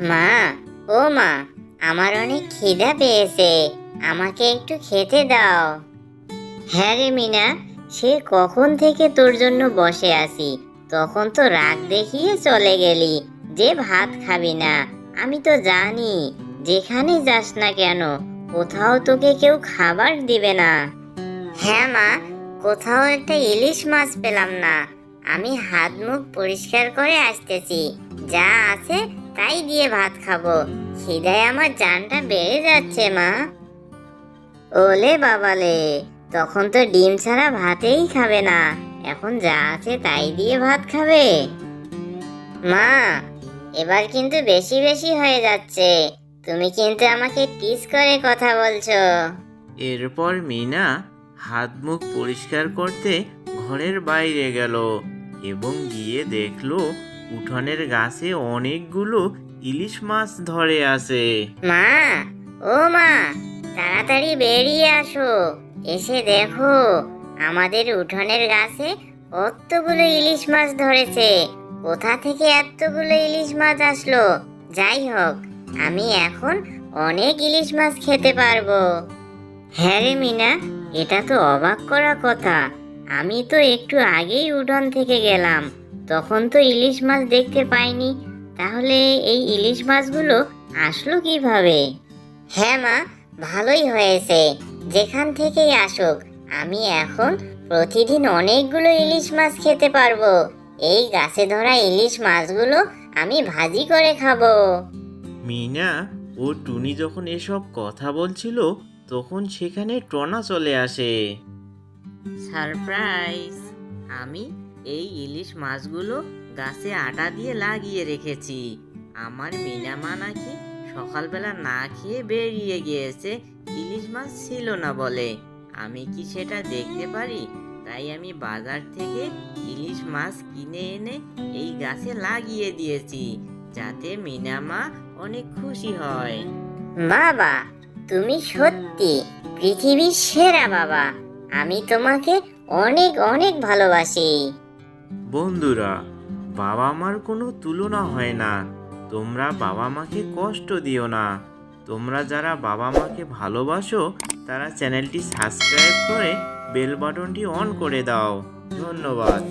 মা, ও মা, আমার অনেক খিদা পেয়েছে। আমাকে একটু খেতে দাও। হ্যাঁ রে মিনা, সে কখন থেকে তোর জন্য বসে আছি? তখন তো রাগ দেখিয়ে চলে গেলি, যে ভাত খাবি না। আমি তো জানি, যেখানে যাস না কেন, কোথাও তোকে কেউ খাবার দিবে না। হ্যাঁ মা, কোথাও একটা ইলিশ মাছ পেলাম না। আমি হাত মুখ পরিষ্কার করে আসতেছি। যা আছে তাই দিয়ে ভাত খাব। খিদায় আমার জানটা বেড়ে যাচ্ছে, মা। ওলে বাবালে, তখন তো ডিম ছাড়া ভাতেই খাবে না। এখন যা আছে তাই দিয়ে ভাত খাবে। মা, এবার কিন্তু বেশি বেশি হয়ে যাচ্ছে। তুমি কিন্তু আমাকে টিস করে কথা বলছো। এরপর মিনা হাত মুখ পরিষ্কার করতে ঘরের বাইরে গেল এবং গিয়ে দেখল উঠোনের গাছে অনেকগুলো ইলিশ মাছ ধরে আছে মা, ও মা, তাড়াতাড়ি বেরিয়ে আসো। এসে দেখো, আমাদের উঠানের গাছে কতগুলো ইলিশ মাছ ধরেছে। কোথা থেকে এতগুলো ইলিশ মাছ আসলো? যাই হোক, আমি এখন অনেক ইলিশ মাছ খেতে পারব। হ্যাঁ রে মিনা, এটা তো অবাক করা কথা। আমি তো একটু আগেই উঠোন থেকে গেলাম। তখন তো ইলিশ মাছ দেখতে পাইনি। তাহলে এই ইলিশ মাছগুলো আসলো কীভাবে? হ্যাঁ মা ভালোই হয়েছে। যেখান থেকেই আসুক আমি এখন প্রতিদিন অনেকগুলো ইলিশ মাছ খেতে পারব। এই গাছে ধরা ইলিশ মাছগুলো আমি ভাজি করে খাব। মিনা ও টুনি যখন এসব কথা বলছিল তখন সেখানে টনা চলে আসে। সারপ্রাইজ! আমি এই ইলিশ মাছগুলো গাছে আটা দিয়ে লাগিয়ে রেখেছি। আমার মিনা মা নাকি সকালবেলা না খেয়ে বেরিয়ে গিয়েছে, ইলিশ মাছ ছিল না বলে। আমি কি সেটা দেখতে পারি? তাই আমি বাজার থেকে ইলিশ মাছ কিনে এনে এই গাছে লাগিয়ে দিয়েছি, যাতে মিনা মা অনেক খুশি হয়। বাবা, তুমি সত্যি পৃথিবীর সেরা বাবা। আমি তোমাকে অনেক অনেক ভালোবাসি। বন্ধুরা বাবা মার কোনো তুলনা হয় না। তোমরা বাবা মাকে কষ্ট দিও না। তোমরা যারা বাবা মাকে ভালোবাসো, তারা চ্যানেলটি সাবস্ক্রাইব করে বেল বাটনটি অন করে দাও। ধন্যবাদ।